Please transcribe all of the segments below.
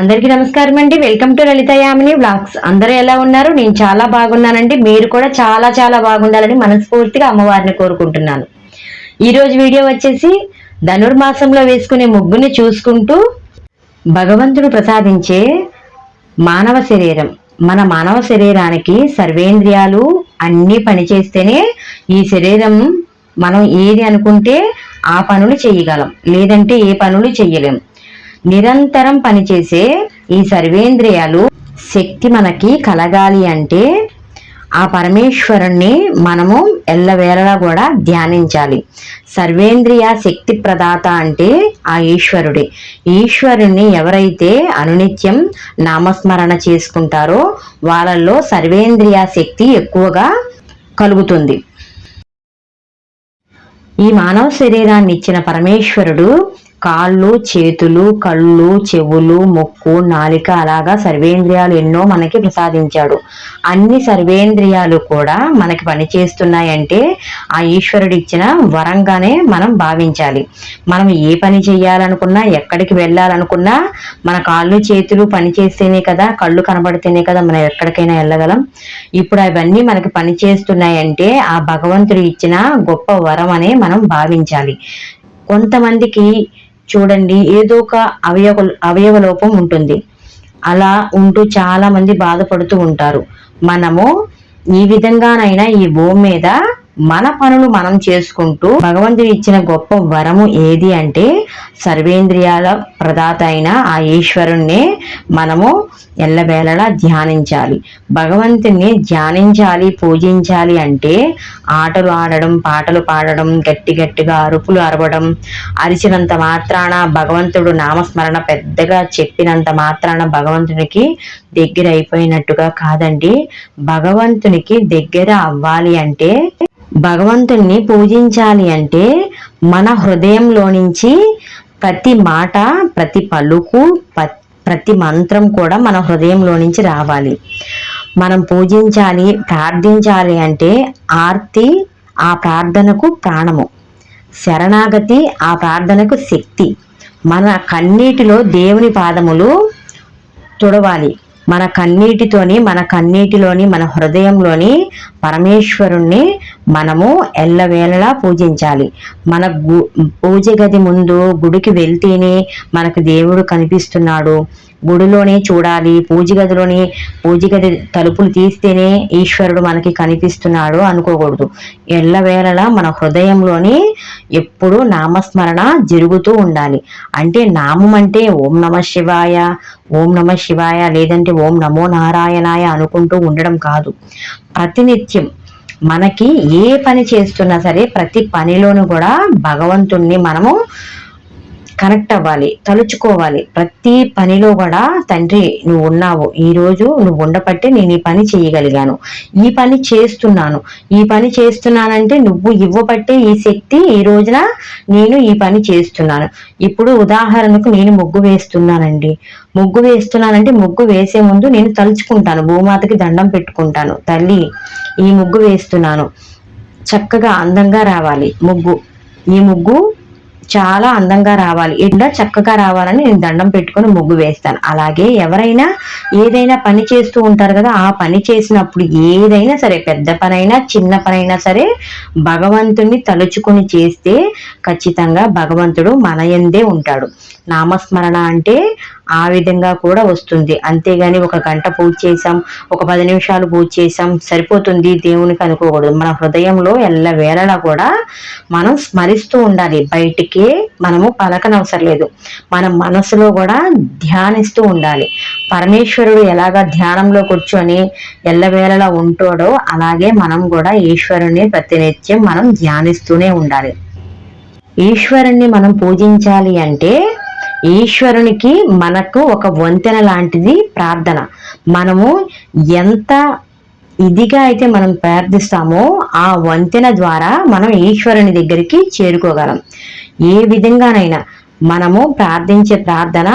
అందరికీ నమస్కారం అండి. Welcome to Lalitha Yamini blogs అందరూ ఎలా ఉన్నారు? నేను చాలా బాగున్నానండి. మీరు కూడా చాలా చాలా బాగుండాలని మనస్ఫూర్తిగా అమ్మవారిని కోరుకుంటున్నాను. ఈరోజు వీడియో వచ్చేసి ధనుర్మాసంలో వేసుకునే ముగ్గుని చూసుకుంటూ భగవంతుడు ప్రసాదించే మానవ శరీరం. మన మానవ శరీరానికి సర్వేంద్రియాలు అన్నీ పనిచేస్తేనే ఈ శరీరం మనం ఏది అనుకుంటే ఆ పనులు చేయగలం. లేదంటే ఏ పనులు చేయలేం నిరంతరం పనిచేసే ఈ సర్వేంద్రియాలు శక్తి మనకి కలగాలి అంటే ఆ పరమేశ్వరుణ్ణి మనము ఎల్లవేళలా కూడా ధ్యానించాలి. సర్వేంద్రియ శక్తి ప్రదాత అంటే ఆ ఈశ్వరుడే. ఈశ్వరుణ్ణి ఎవరైతే అనునిత్యం నామస్మరణ చేసుకుంటారో వాళ్ళల్లో సర్వేంద్రియ శక్తి ఎక్కువగా కలుగుతుంది. ఈ మానవ శరీరాన్ని ఇచ్చిన పరమేశ్వరుడు కాళ్ళు చేతులు కళ్ళు చెవులు ముక్కు నాలిక అలాగా సర్వేంద్రియాలు ఎన్నో మనకి ప్రసాదించాడు. అన్ని సర్వేంద్రియాలు కూడా మనకి పనిచేస్తున్నాయంటే ఆ ఈశ్వరుడు ఇచ్చిన వరంగానే మనం భావించాలి. మనం ఏ పని చేయాలనుకున్నా ఎక్కడికి వెళ్ళాలనుకున్నా మన కాళ్ళు చేతులు పని చేస్తేనే కదా కళ్ళు కనబడితేనే కదా మనం ఎక్కడికైనా వెళ్ళగలం. ఇప్పుడు అవన్నీ మనకి పనిచేస్తున్నాయంటే ఆ భగవంతుడు ఇచ్చిన గొప్ప వరం అనే మనం భావించాలి. కొంతమందికి చూడండి ఏదో ఒక అవయవ అవయవ లోపం ఉంటుంది. అలా ఉంటూ చాలా మంది బాధపడుతూ ఉంటారు. మనము ఈ విధంగానైనా ఈ భూమి మీద మన పనులు మనం చేసుకుంటూ భగవంతుడు ఇచ్చిన గొప్ప వరము ఏది అంటే సర్వేంద్రియాల ప్రదాత అయిన ఆ ఈశ్వరుణ్ణి మనము ఎల్లవేళలా ధ్యానించాలి. భగవంతుణ్ణి ధ్యానించాలి పూజించాలి అంటే ఆటలు ఆడడం పాటలు పాడడం గట్టి గట్టిగా అరుపులు అరవడం అరిచినంత మాత్రాన భగవంతుడు నామస్మరణ పెద్దగా చెప్పినంత మాత్రాన భగవంతునికి దగ్గర అయిపోయినట్టుగా కాదండి. భగవంతునికి దగ్గర అవ్వాలి అంటే భగవంతుణ్ణి పూజించాలి అంటే మన హృదయంలో నుంచి ప్రతి మాట ప్రతి పలుకు ప- ప్రతి మంత్రం కూడా మన హృదయంలో నుంచి రావాలి. మనం పూజించాలి ప్రార్థించాలి అంటే ఆర్తి ఆ ప్రార్థనకు ప్రాణము. శరణాగతి ఆ ప్రార్థనకు శక్తి. మన కన్నీటిలో దేవుని పాదములు తుడవాలి. మన కన్నీటితోని మన కన్నీటిలోని మన హృదయంలోని పరమేశ్వరుణ్ణి మనము ఎల్లవేళలా పూజించాలి. మన గు పూజ గది ముందు గుడికి వెళ్తేనే మనకు దేవుడు కనిపిస్తున్నాడు. గుడిలోనే చూడాలి పూజ గదిలోని పూజ గది తలుపులు తీస్తేనే ఈశ్వరుడు మనకి కనిపిస్తున్నాడు అనుకోకూడదు. ఎల్లవేళలా మన హృదయంలోని ఎప్పుడూ నామస్మరణ జరుగుతూ ఉండాలి. అంటే నామం అంటే ఓం నమ శివాయ ఓం నమ శివాయ లేదంటే ఓం నమో నారాయణాయ అనుకుంటూ ఉండడం కాదు. ప్రతినిత్యం మనకి ఏ పని చేస్తున్నా సరే ప్రతి పనిలోనూ కూడా భగవంతుణ్ణి మనము కనెక్ట్ అవ్వాలి తలుచుకోవాలి. ప్రతి పనిలో కూడా తండ్రి నువ్వు ఉన్నావు. ఈరోజు నువ్వు ఉండబట్టే నేను ఈ పని చేయగలిగాను. ఈ పని చేస్తున్నాను. ఈ పని చేస్తున్నానంటే నువ్వు ఇవ్వబట్టే ఈ శక్తి ఈ రోజున నేను ఈ పని చేస్తున్నాను. ఇప్పుడు ఉదాహరణకు నేను ముగ్గు వేస్తున్నానండి. ముగ్గు వేస్తున్నానంటే ముగ్గు వేసే ముందు నేను తలుచుకుంటాను. భూమాతకి దండం పెట్టుకుంటాను. తల్లి ఈ ముగ్గు వేస్తున్నాను. చక్కగా అందంగా రావాలి. ముగ్గు ఈ ముగ్గు చాలా అందంగా రావాలి. ఇలా చక్కగా రావాలని నేను దండం పెట్టుకొని ముగ్గు వేస్తాను. అలాగే ఎవరైనా ఏదైనా పని చేస్తూ ఉంటారు కదా ఆ పని చేసినప్పుడు ఏదైనా సరే పెద్ద పనైనా చిన్న పనైనా సరే భగవంతుని తలుచుకొని చేస్తే ఖచ్చితంగా భగవంతుడు మన యందే ఉంటాడు. నామస్మరణ అంటే ఆ విధంగా కూడా వస్తుంది. అంతేగాని ఒక గంట పూజ చేసాం ఒక పది నిమిషాలు పూజ చేసాం సరిపోతుంది దేవునికి అనుకోకూడదు. మన హృదయంలో ఎల్ల వేళలా కూడా మనం స్మరిస్తూ ఉండాలి. బయటికి మనము పలకనవసరం లేదు మన మనసులో కూడా ధ్యానిస్తూ ఉండాలి. పరమేశ్వరుడు ఎలాగా ధ్యానంలో కూర్చొని ఎల్లవేళలా ఉంటాడో అలాగే మనం కూడా ఈశ్వరుని ప్రతినిత్యం మనం ధ్యానిస్తూనే ఉండాలి. ఈశ్వరుణ్ణి మనం పూజించాలి అంటే ఈశ్వరునికి మనకు ఒక వంతెన లాంటిది ప్రార్థన. మనము ఎంత ఇదిగా అయితే మనం ప్రార్థిస్తామో ఆ వంతెన ద్వారా మనం ఈశ్వరుని దగ్గరికి చేరుకోగలం. ఏ విధంగానైనా మనము ప్రార్థించే ప్రార్థన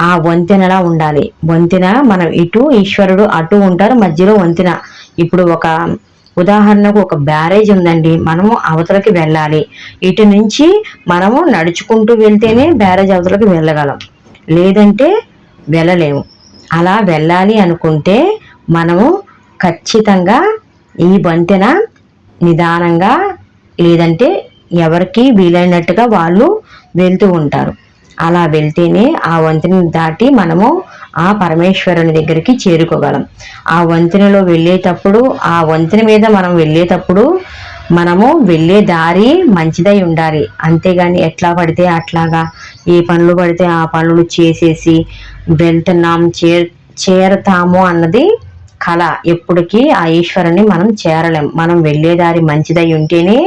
ఆ వంతెనలా ఉండాలి. వంతెన మనం ఇటు ఈశ్వరుడు అటు ఉంటారు మధ్యలో వంతెన. ఇప్పుడు ఒక ఉదాహరణకు ఒక బ్యారేజ్ ఉందండి. మనము అవతలకి వెళ్ళాలి. ఇటు నుంచి మనము నడుచుకుంటూ వెళ్తేనే బ్యారేజ్ అవతలకి వెళ్ళగలం. లేదంటే వెళ్ళలేము. అలా వెళ్ళాలి అనుకుంటే మనము ఖచ్చితంగా ఈ వంతెన నిదానంగా లేదంటే ఎవరికి వీలైనట్టుగా వాళ్ళు వెళ్తూ ఉంటారు. అలా వెళ్తేనే ఆ వంతెనను దాటి మనము ఆ పరమేశ్వరుని దగ్గరికి చేరుకోగలం. ఆ వంతెనలో వెళ్ళేటప్పుడు ఆ వంతెన మీద మనం వెళ్ళేటప్పుడు మనము వెళ్ళే దారి మంచిదై ఉండాలి. అంతేగాని ఎట్లా పడితే అట్లాగా ఏ పనులు పడితే ఆ పనులు చేసేసి వెళ్తున్నాం చే చేరతాము అన్నది కళ ఎప్పటికీ ఆ ఈశ్వరుణ్ణి మనం చేరలేం. మనం వెళ్ళేదారి మంచిదై ఉంటేనే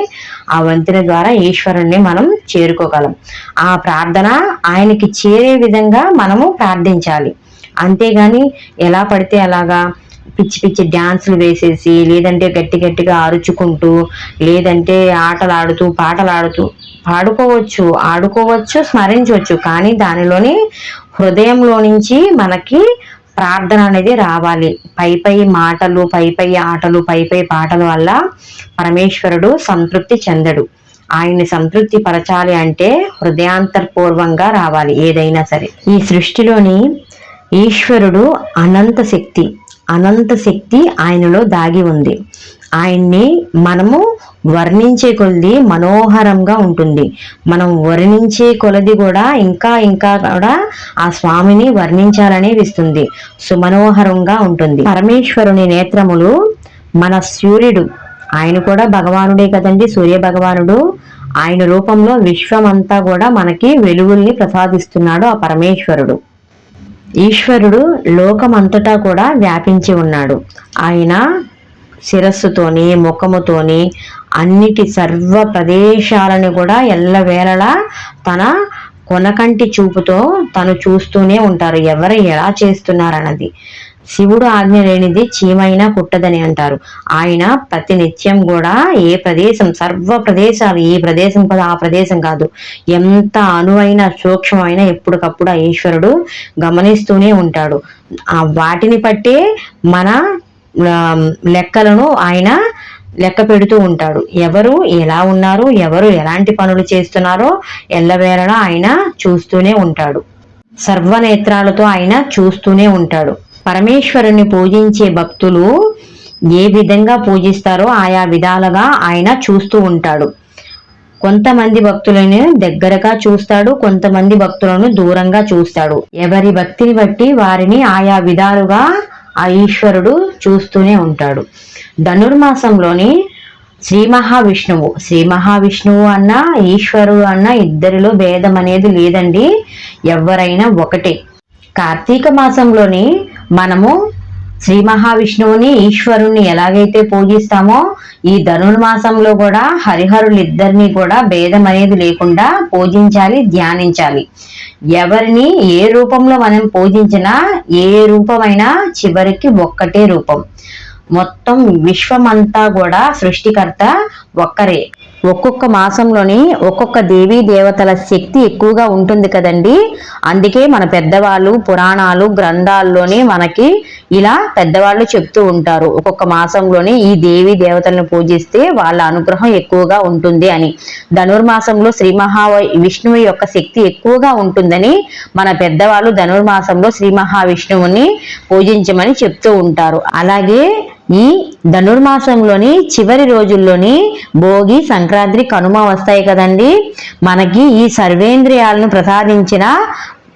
ఆ వంతెన ద్వారా ఈశ్వరుణ్ణి మనం చేరుకోగలం. ఆ ప్రార్థన ఆయనకి చేరే విధంగా మనము ప్రార్థించాలి. అంతేగాని ఎలా పడితే అలాగా పిచ్చి పిచ్చి డ్యాన్సులు వేసేసి లేదంటే గట్టి గట్టిగా అరుచుకుంటూ లేదంటే ఆటలు ఆడుతూ పాటలు ఆడుతూ పాడుకోవచ్చు ఆడుకోవచ్చు స్మరించవచ్చు. కానీ దానిలోని హృదయంలో నుంచి మనకి ప్రార్థన అనేది రావాలి. పై పై మాటలు పై పై ఆటలు పై పై పాటల వల్ల పరమేశ్వరుడు సంతృప్తి చెందడు. ఆయన్ని సంతృప్తి పరచాలి అంటే హృదయాంతర్పూర్వంగా రావాలి ఏదైనా సరే. ఈ సృష్టిలోని ఈశ్వరుడు అనంత శక్తి అనంత శక్తి ఆయనలో దాగి ఉంది. ఆయన్ని మనము వర్ణించే కొలది మనోహరంగా ఉంటుంది. మనం వర్ణించే కొలది కూడా ఇంకా ఇంకా కూడా ఆ స్వామిని వర్ణించాలనే విస్తుంది సుమనోహరంగా ఉంటుంది. పరమేశ్వరుని నేత్రములు మన సూర్యుడు. ఆయన కూడా భగవానుడే కదండి సూర్య భగవానుడు. ఆయన రూపంలో విశ్వమంతా కూడా మనకి వెలుగుల్ని ప్రసాదిస్తున్నాడు ఆ పరమేశ్వరుడు. ఈశ్వరుడు లోకమంతటా కూడా వ్యాపించి ఉన్నాడు. ఆయన శిరస్సుతోని ముఖముతోని అన్నిటి సర్వ ప్రదేశాలను కూడా ఎల్లవేళలా తన కొనకంటి చూపుతో తను చూస్తూనే ఉంటారు. ఎవరు ఎలా చేస్తున్నారన్నది. శివుడు ఆజ్ఞ లేనిది చీమైనా కుట్టదని అంటారు. ఆయన ప్రతి నిత్యం కూడా ఏ ప్రదేశం సర్వ ప్రదేశాలు ఈ ప్రదేశం కదా ఆ ప్రదేశం కాదు. ఎంత అనువైన సూక్ష్మమైన ఎప్పటికప్పుడు ఆ ఈశ్వరుడు గమనిస్తూనే ఉంటాడు. ఆ వాటిని బట్టే మన లెక్కలను ఆయన లెక్క పెడుతూ ఉంటాడు. ఎవరు ఎలా ఉన్నారు ఎవరు ఎలాంటి పనులు చేస్తున్నారో ఎల్లవేళలా ఆయన చూస్తూనే ఉంటాడు. సర్వనేత్రాలతో ఆయన చూస్తూనే ఉంటాడు. పరమేశ్వరుని పూజించే భక్తులు ఏ విధంగా పూజిస్తారో ఆయా విధాలుగా ఆయన చూస్తూ ఉంటాడు. కొంతమంది భక్తులను దగ్గరగా చూస్తాడు కొంతమంది భక్తులను దూరంగా చూస్తాడు. ఎవరి భక్తిని బట్టి వారిని ఆయా విధాలుగా ఆ ఈశ్వరుడు చూస్తూనే ఉంటాడు. ధనుర్మాసంలోని శ్రీ మహావిష్ణువు. శ్రీ మహావిష్ణువు అన్న ఈశ్వరుడు అన్న ఇద్దరిలో భేదం అనేది లేదండి. ఎవరైనా ఒకటే. కార్తీక మాసంలోని మనము శ్రీ మహావిష్ణువుని ఈశ్వరుణ్ణి ఎలాగైతే పూజిస్తామో ఈ ధనుర్మాసంలో కూడా హరిహరులిద్దరినీ కూడా భేదం అనేది లేకుండా పూజించాలి ధ్యానించాలి. ఎవరిని ఏ రూపంలో మనం పూజించినా ఏ రూపమైనా చివరికి ఒక్కటే రూపం. మొత్తం విశ్వమంతా కూడా సృష్టికర్త ఒక్కరే. ఒక్కొక్క మాసంలోని ఒక్కొక్క దేవీ దేవతల శక్తి ఎక్కువగా ఉంటుంది కదండి. అందుకే మన పెద్దవాళ్ళు పురాణాలు గ్రంథాల్లోని మనకి ఇలా పెద్దవాళ్ళు చెప్తూ ఉంటారు. ఒక్కొక్క మాసంలోనే ఈ దేవీ దేవతలను పూజిస్తే వాళ్ళ అనుగ్రహం ఎక్కువగా ఉంటుంది అని. ధనుర్మాసంలో శ్రీ మహా విష్ణువు యొక్క శక్తి ఎక్కువగా ఉంటుందని మన పెద్దవాళ్ళు ధనుర్మాసంలో శ్రీ మహావిష్ణువుని పూజించమని చెప్తూ ఉంటారు. అలాగే ఈ ధనుర్మాసంలోని చివరి రోజుల్లోని భోగి సంక్రాంతి కనుమ వస్తాయి కదండి. మనకి ఈ సర్వేంద్రియాలను ప్రసాదించిన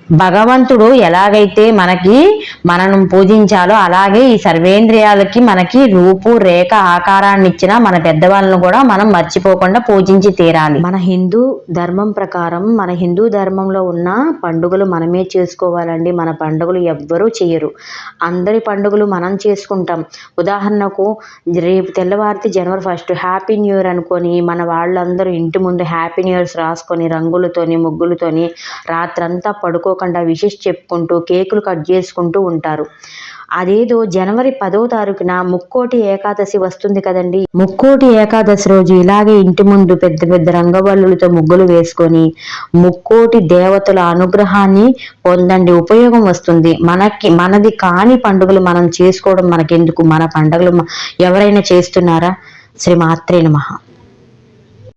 భగవంతుడు ఎలాగైతే మనకి మనం పూజించాలో అలాగే ఈ సర్వేంద్రియాలకి మనకి రూపు రేఖ ఆకారాన్ని ఇచ్చిన మన పెద్దవాళ్ళను కూడా మనం మర్చిపోకుండా పూజించి తీరాలి. మన హిందూ ధర్మం ప్రకారం మన హిందూ ధర్మంలో ఉన్న పండుగలు మనమే చేసుకోవాలండి. మన పండుగలు ఎవ్వరూ చేయరు. అందరి పండుగలు మనం చేసుకుంటాం. ఉదాహరణకు రేపు తెల్లవారితే జనవరి ఫస్ట్ హ్యాపీ న్యూ ఇయర్ అనుకొని మన వాళ్ళందరూ ఇంటి ముందు హ్యాపీ న్యూ ఇయర్స్ రాసుకొని రంగులతోని ముగ్గులతోని రాత్రంతా పడుకో అనుకోకుండా విషెస్ చెప్పుకుంటూ కేకులు కట్ చేసుకుంటూ ఉంటారు. అదేదో జనవరి పదో తారీఖున ముక్కోటి ఏకాదశి వస్తుంది కదండి. ముక్కోటి ఏకాదశి రోజు ఇలాగే ఇంటి ముందు పెద్ద పెద్ద రంగవల్లులతో ముగ్గులు వేసుకొని ముక్కోటి దేవతల అనుగ్రహాన్ని పొందండి. ఉపయోగం వస్తుంది. మనకి మనది కాని పండుగలు మనం చేసుకోవడం మనకెందుకు? మన పండుగలు ఎవరైనా చేస్తున్నారా? శ్రీ మాత్రే నమః.